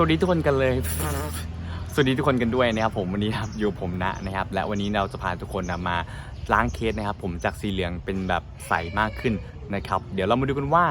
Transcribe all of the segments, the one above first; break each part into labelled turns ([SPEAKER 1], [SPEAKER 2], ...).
[SPEAKER 1] สวัสดีทุกคนกันเลย สวัสดีทุกคนกันด้วยนะครับผมวันนี้ครับอยู่ผมนะนะครับ และวันนี้เราจะพาทุกคนนะมาล้างเคสนะครับ ผมจากสีเหลืองเป็นแบบใสมากขึ้นนะครับ เดี๋ยวเรามาดูกันว่า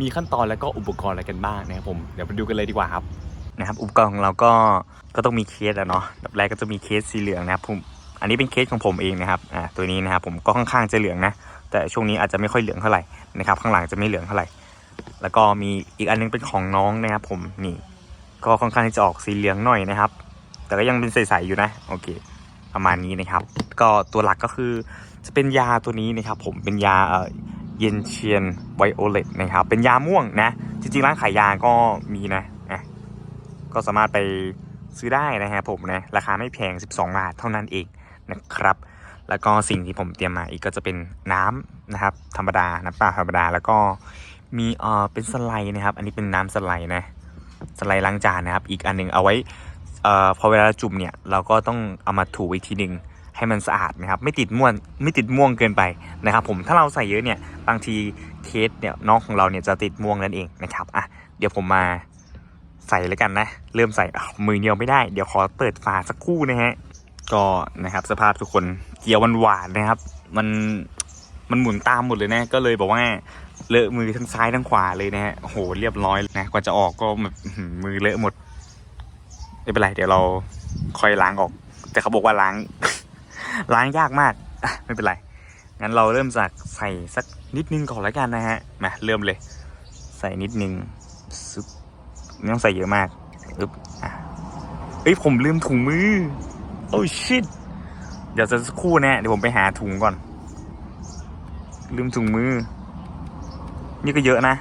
[SPEAKER 1] มีขั้นตอนแล้วก็อุปกรณ์อะไรกันบ้างนะครับผมเดี๋ยวไปดูกันเลยดีกว่าครับนะครับ อุปกรณ์ของเราก็ก็ต้องมีเคสอะเนาะแบบแรกก็จะมีเคสสีเหลืองนะครับผมอันนี้เป็นเคสของผมเองนะครับอ่าตัวนี้นะครับผมก็ค่อนข้างจะเหลืองนะแต่ช่วงนี้อาจจะไม่ค่อยเหลืองเท่าไหร่นะครับข้างหลังจะไม่เหลืองเท่าไหร่ แล้วก็มีอีกอันนึงเป็นของน้องนะครับผมนี่ ก็ค่อนข้างที่จะออกสีเหลืองหน่อยนะครับ แต่ก็ยังเป็นใสๆอยู่นะ โอเค ประมาณนี้นะครับ ก็ตัวหลักก็คือจะเป็นยาตัวนี้นะครับ ผมเป็นยาเอ่อเยนเชียนไวโอเลตนะครับ เป็นยาม่วงนะ จริงๆร้านขายยาก็มีนะอะก็สามารถไปซื้อได้นะครับผมนะ ราคาไม่แพง 12 บาทเท่านั้นเองนะครับ แล้วก็สิ่งที่ผมเตรียมมาอีกก็จะเป็นน้ำนะครับ ธรรมดา น้ำเปล่าธรรมดา แล้วก็มีเอ่อเป็นสไลด์นะครับ อันนี้เป็นน้ำสไลด์นะ สไลด์ล้างจานนะครับ อีกอันหนึ่งเอาไว้เอ่อพอเวลาจุ่มเนี่ยเราก็ต้องเอามาถูอีกทีหนึ่งให้มันสะอาดนะครับ ไม่ติดม่วนไม่ติดม่วงเกินไปนะครับผมถ้าเราใส่เยอะเนี่ยบางทีเคสเนี่ยน้องของเราเนี่ยจะติดม่วงนั่นเองนะครับอะเดี๋ยวผมมาใส่เลยกันนะ เริ่มใส่มือเดียวไม่ได้ เดี๋ยวขอเปิดฝาสักครู่นะฮะก็นะครับสภาพทุกคนเกียวหวานๆนะครับ มันมันหมุนตามหมดเลยนะ ก็เลยบอกว่าเลอะมือทั้งซ้ายทั้งขวาเลยนะฮะโหเรียบร้อยนะกว่าจะออกก็แบบมือเลอะหมดไม่เป็นไรเดี๋ยวเราค่อยล้างออก แต่เขาบอกว่าล้าง ล้างยากมากไม่เป็นไรงั้นเราเริ่มจากใส่สักนิดนึงก่อนแล้วกันนะฮะมาเริ่มเลย ใส่นิดนึงซึบไม่ต้องใส่เยอะมากอึ๊บอะเอ้ยผมลืมถุงมือ โอ้ชิตเดี๋ยวจะสักครู่นะเดี๋ยวผมไปหาถุงก่อน ลืมถุงมือ นี่ก็เยอะนะ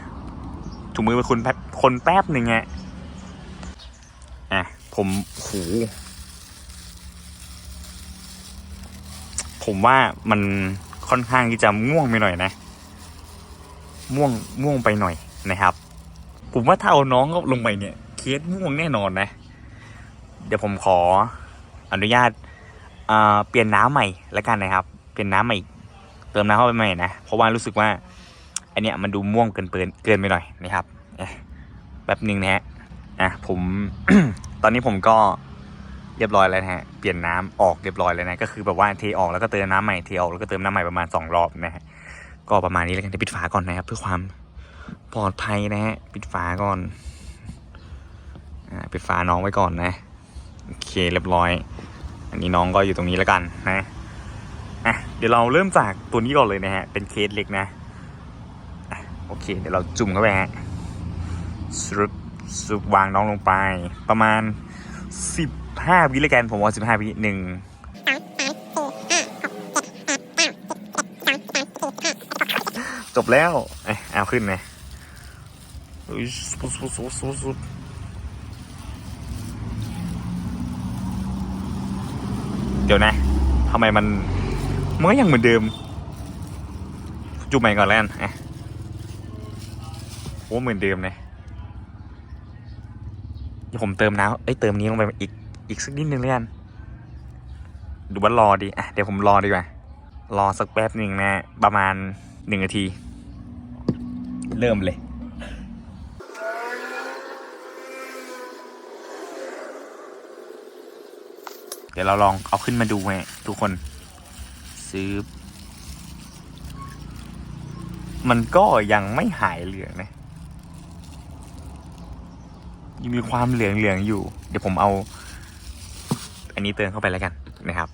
[SPEAKER 1] ถุงมือเป็นคนแป๊บคนแป๊บหนึ่งอะอะ ผมโหผมว่ามันค่อนข้างที่จะม่วงไปหน่อยนะ ม่วงม่วงไปหน่อยนะครับ ผมว่าถ้าเอาน้องก็ลงไปเนี่ย เคสม่วงแน่นอนนะ เดี๋ยวผมขออนุญาตอ่าเปลี่ยนน้ำใหม่แล้วกันนะครับ เปลี่ยนน้ำใหม่ เติมน้ำเข้าไปใหม่นะ เพราะว่ารู้สึกว่า อันเนี้ยมันดูม่วงเกินเปินเกินไปหน่อยนะครับแป๊บหนึ่งนะฮะอะผมตอนนี้ผมก็เรียบร้อยแล้วนะฮะเปลี่ยนน้ำออกเรียบร้อยแล้วนะก็คือแบบว่าเทออกแล้วก็เติมน้ำใหม่เทออกแล้วก็เติมน้ำใหม่ประมาณสองรอบนะฮะก็ประมาณนี้แล้วกันเดี๋ยวปิดฝาก่อนนะครับ เพื่อความปลอดภัยนะฮะปิดฝาก่อนอ่าปิดฝาน้องไว้ก่อนนะโอเคเรียบร้อย อันนี้น้องก็อยู่ตรงนี้แล้วกันนะอะเดี๋ยวเราเริ่มจากตัวนี้ก่อนเลยนะฮะเป็นเคสเล็กนะ โอเค เดี๋ยวเราจุ่มเข้าไปฮะสรุปสรุปวางน้องลงไป ประมาณ 15 วิแล้วกันผมว่า15 วิหนึ่งจบแล้วเอ้เอาขึ้นเลยอุ๊ยสุดสุดสุดสุดสุดเดี๋ยวนะทำไมมันมันก็ยังเหมือนเดิม จุ่มใหม่ก่อนแล้วกันอะ อ้เหมือนเดิมเลยเดี๋ยวผมเติมน้ำเอ้ยเติมนี้ลงไปอีกอีกสักนิดนึงแล้วกันดูว่ารอดีอะเดี๋ยวผมรอดีกว่า รอสักแป๊บหนึ่งนะ ประมาณหนึ่งนาที เริ่มเลยเดี๋ยวเราลองเอาขึ้นมาดูไงทุกคน ซื้อ มันก็ยังไม่หายเหลืองนะ ยังมีความเหลืองเหลืองอยู่ เดี๋ยวผมเอา อันนี้เติมเข้าไปแล้วกันนะครับ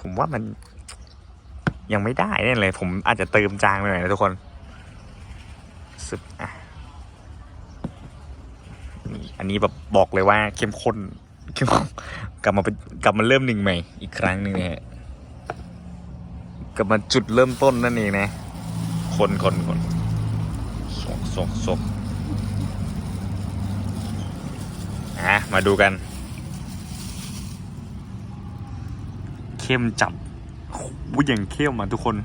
[SPEAKER 1] ผมว่ามันยังไม่ได้แน่เลย ผมอาจจะเติมจางไปหน่อยนะทุกคนสึบอะนี่อันนี้แบบบอกเลยว่าเข้มข้นเข้มข้นกลับมาเป็นกลับมาเริ่มหนึ่งใหม่ อีกครั้งหนึ่งนะฮะกลับมาจุดเริ่มต้นนั่นเองนะ คนคนคนสกสกสก อะมาดูกัน เข้มจับวุ้ยอย่างเข้มอะทุกคน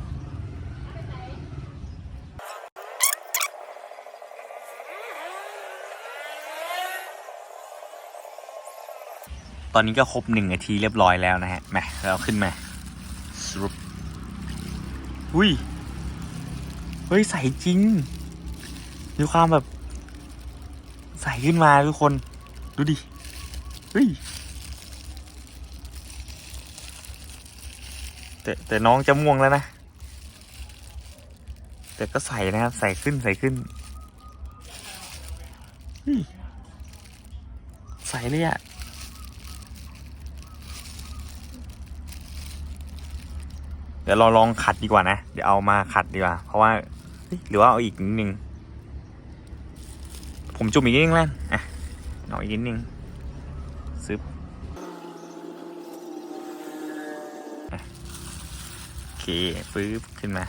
[SPEAKER 1] ตอนนี้ก็ครบหนึ่งนาทีเรียบร้อยแล้วนะฮะมาเราขึ้นมาสรุปอุ้ย เฮ้ย ใสจริง มีความแบบ ใสขึ้นมาทุกคน ดูดิ เฮ้ย แต่แต่น้องจะม่วงแล้วนะ แต่ก็ใส่นะครับ ใส่ขึ้นใส่ขึ้นฮ้ยใส่เลยอะเดี๋ยวเราลองขัดดีกว่านะ เดี๋ยวเอามาขัดดีกว่า เพราะว่า หรือว่าเอาอีกนิดนึง ผมจุ่มอีกนิดนึงแล้วอะ เอาอีกนิดนึงซึบโอเคฟื้บขึ้นมา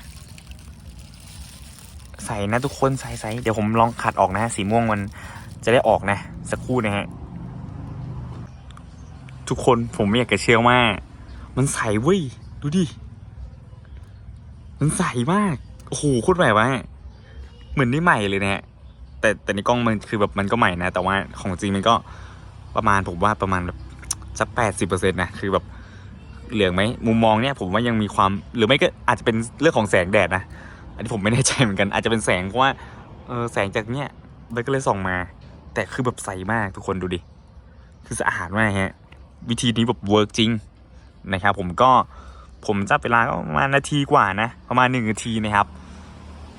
[SPEAKER 1] ใส่นะทุกคนใส่ใส่เดี๋ยวผมลองขัดออกนะ สีม่วงมันจะได้ออกนะ สักครู่นะฮะ ทุกคนผมไม่อยากจะเชื่อว่ามันใสเว้ย ดูดิ มันใสมาก โอ้โหโคตรใหม่วะเหมือนนี่ใหม่เลยนะฮะ แต่แต่ในกล้องมันคือแบบมันก็ใหม่นะ แต่ว่าของจริงมันก็ประมาณผมว่าประมาณแบบสักแปดสิบเปอร์เซ็นต์นะคือแบบเหลืองไหมมุมมองเนี่ยผมว่ายังมีความหรือไม่ก็อาจจะเป็นเรื่องของแสงแดดนะอันนี้ผมไม่แน่ใจเหมือนกันอาจจะเป็นแสงเพราะว่าเออแสงจากเนี้ยมันก็เลยส่องมา แต่คือแบบใสมากทุกคนดูดิคือสะอาดมากฮะวิธีนี้แบบเวิร์กจริงนะครับผมก็ผมจับเวลาก็ประมาณนาทีกว่านะ ประมาณหนึ่งนาทีนะครับ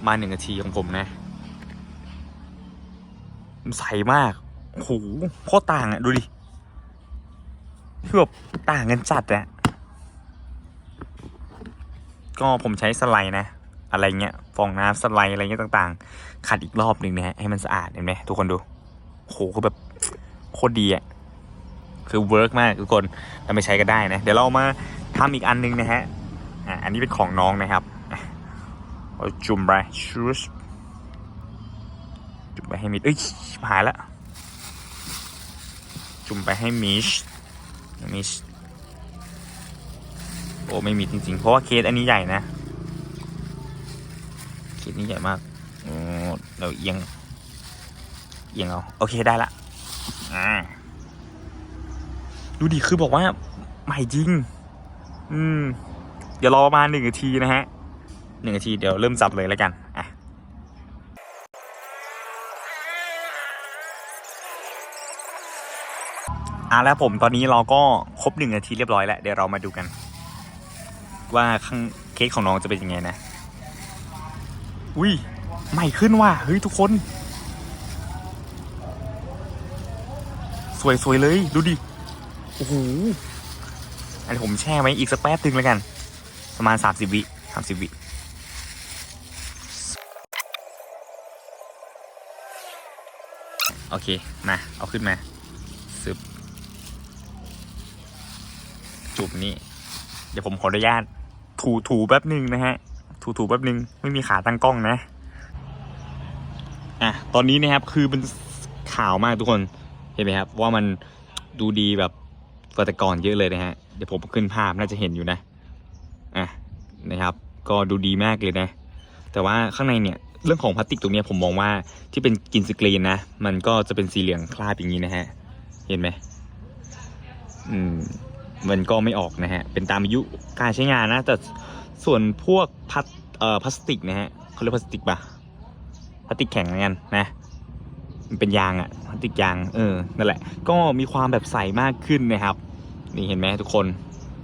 [SPEAKER 1] มาหนึ่งนาทีของผมนะ ใสมากโหโคตรต่างอะดูดิคือแบบต่างกันจัดอะก็ผมใช้สไลด์นะ อะไรเงี้ย ฟองน้ำสไลด์อะไรเงี้ยต่างๆขัดอีกรอบหนึ่งนะฮะ ให้มันสะอาดเห็นไหมทุกคนดู โหคือแบบโคตรดีอะคือเวิร์กมากทุกคนเอาไปใช้ก็ได้นะ เดี๋ยวเรามาทำอีกอันหนึงนะฮะ อะอันนี้เป็นของน้องนะครับ จุ่มไปชูส ไปให้มิดเอ้ยชิบหายละจุ่มไปให้มิชมิชโอ้ไม่มีจริงๆ เพราะว่าเคสอันนี้ใหญ่นะ เคสนี้ใหญ่มากโอ้เราเอียง เอียงเอาโอเคได้ละอ่าดูดิคือบอกว่าใหม่จริง อืม เดี๋ยวรอประมาณหนึ่งนาทีนะฮะหนึ่งนาทีเดี๋ยวเริ่มจับเลยแล้วกัน อะแล้วผมตอนนี้เราก็ครบหนึ่งนาทีเรียบร้อยแล้วเดี๋ยวเรามาดูกัน ว่าข้างเค้กของน้องจะเป็นยังไงนะ อุ้ยใหม่ขึ้นว่ะเฮ้ยทุกคน สวยๆเลยดูดิโอ้โหอันนี้ผมแช่ไว้อีกสักแป๊บนึงแล้วกัน ประมาณ30วิ30วิโอเค มา เอาขึ้นมาซึบ จุบนี่ เดี๋ยวผมขออนุญาตถูถูแป๊บหนึ่งนะฮะ ถูถูแป๊บหนึ่งไม่มีขาตั้งกล้องนะ อะ ตอนนี้นะครับคือมันขาวมากทุกคน เห็นไหมครับ ว่ามันดูดีแบบกว่าแต่ก่อนเยอะเลยนะฮะ เดี๋ยวผมขึ้นภาพน่าจะเห็นอยู่นะ อะ นะครับ ก็ดูดีมากเลยนะ แต่ว่าข้างในเนี่ยเรื่องของพลาสติกตรงนี้ผมมองว่าที่เป็นกินสกรีนนะ มันก็จะเป็นสีเหลืองคราบอย่างนี้นะฮะ เห็นไหมอืม มันก็ไม่ออกนะฮะ เป็นตามอายุการใช้งานนะ แต่ส่วนพวกพลาสเอ่อพลาสติกนะฮะเขาเรียกพลาสติกปะพลาสติกแข็งเหมือนนนะ มันเป็นยางอะพลาสติกยาง เออ นั่นแหละ ก็มีความแบบใสมากขึ้นนะครับ นี่เห็นไหมทุกคน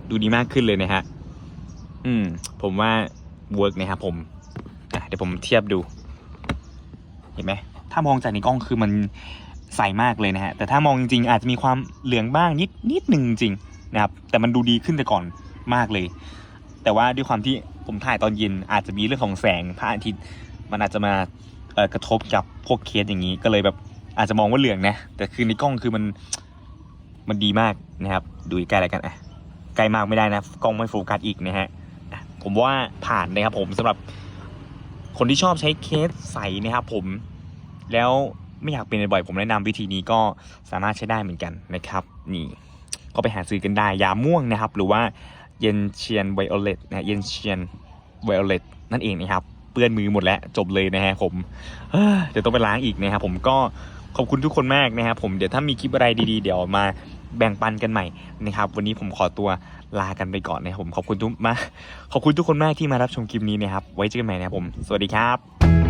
[SPEAKER 1] ดูดีมากขึ้นเลยนะฮะ อืม ผมว่าเวิร์กนะครับผมเดี๋ยวผมเทียบดู เห็นไหม ถ้ามองจากในกล้องคือมันใสมากเลยนะฮะ แต่ถ้ามองจริงๆ อาจจะมีความเหลืองบ้างนิดนิดหนึ่งจริง นะครับแต่มันดูดีขึ้นแต่ก่อนมากเลย แต่ว่าด้วยความที่ผมถ่ายตอนเย็นอาจจะมีเรื่องของแสงพระอาทิตย์มันอาจจะมากระทบกับพวกเคสอย่างนี้ก็เลยแบบอาจจะมองว่าเหลืองนะ แต่คือในกล้องคือมันมันดีมากนะครับ ดูใกล้แล้วกันอะใกล้มากไม่ได้นะ กล้องไม่โฟกัสอีกนะฮะผมว่าผ่านนะครับผมสำหรับคนที่ชอบใช้เคสใสนะครับผมแล้วไม่อยากเป็นบ่อยผมแนะนำวิธีนี้ก็สามารถใช้ได้เหมือนกันนะครับ นี่ ก็ไปหาซื้อกันได้ยาม่วงนะครับ หรือว่าเยนเชียนไวโอเลตนะเยนเชียนไวโอเลตนั่นเองนะครับเปื้อนมือหมดแล้วจบเลยนะฮะผมเดี๋ยวต้องไปล้างอีกนะครับผมก็ขอบคุณทุกคนมากนะครับผมเดี๋ยวถ้ามีคลิปอะไรดีๆ เดี๋ยวมาแบ่งปันกันใหม่นะครับ วันนี้ผมขอตัวลากันไปก่อนนะครับผมขอบคุณทุกมาขอบคุณทุกคนมากที่มารับชมคลิปนี้นะครับไว้เจอกันใหม่นะครับผม สวัสดีครับ